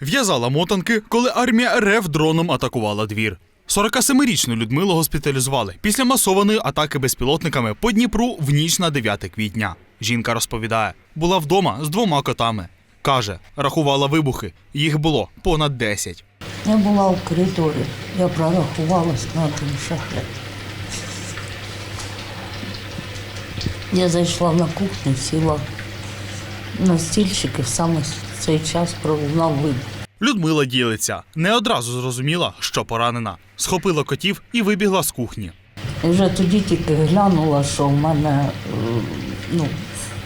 В'язала мотанки, коли армія РФ дроном атакувала двір. 47-річну Людмилу госпіталізували після масованої атаки безпілотниками по Дніпру в ніч на 9 квітня. Жінка розповідає, була вдома з двома котами. Каже, рахувала вибухи. Їх було понад 10. Я була в коридорі, я прорахувалась на один шахет. Я зайшла на кухню, сіла на стільчик і саме цей час пролунав вибух. Людмила ділиться, не одразу зрозуміла, що поранена. Схопила котів і вибігла з кухні. І вже тоді тільки глянула, що в мене е, ну,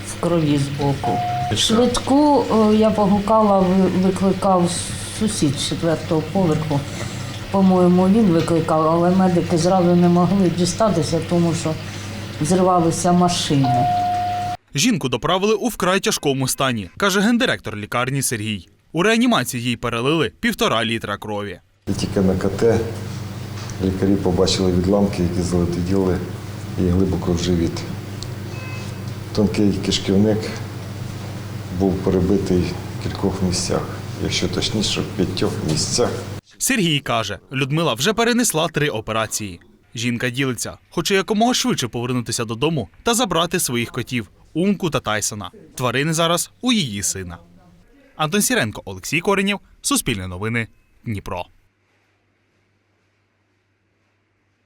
в крові збоку. Швидку е, я погукала, викликав сусід з четвертого поверху. По-моєму, він викликав, але медики зразу не могли дістатися, тому що зривалися машини. Жінку доправили у вкрай тяжкому стані, каже гендиректор лікарні Сергій. У реанімації їй перелили півтора літра крові. І тільки на КТ лікарі побачили відламки, які залетіли їй глибоко в живіт. Тонкий кишківник був перебитий в кількох місцях, якщо точніше, в п'ятьох місцях. Сергій каже, Людмила вже перенесла три операції. Жінка ділиться, хоче якомога швидше повернутися додому та забрати своїх котів Умку та Тайсона. Тварини зараз у її сина. Антон Сіренко, Олексій Коренів, Суспільне новини, Дніпро.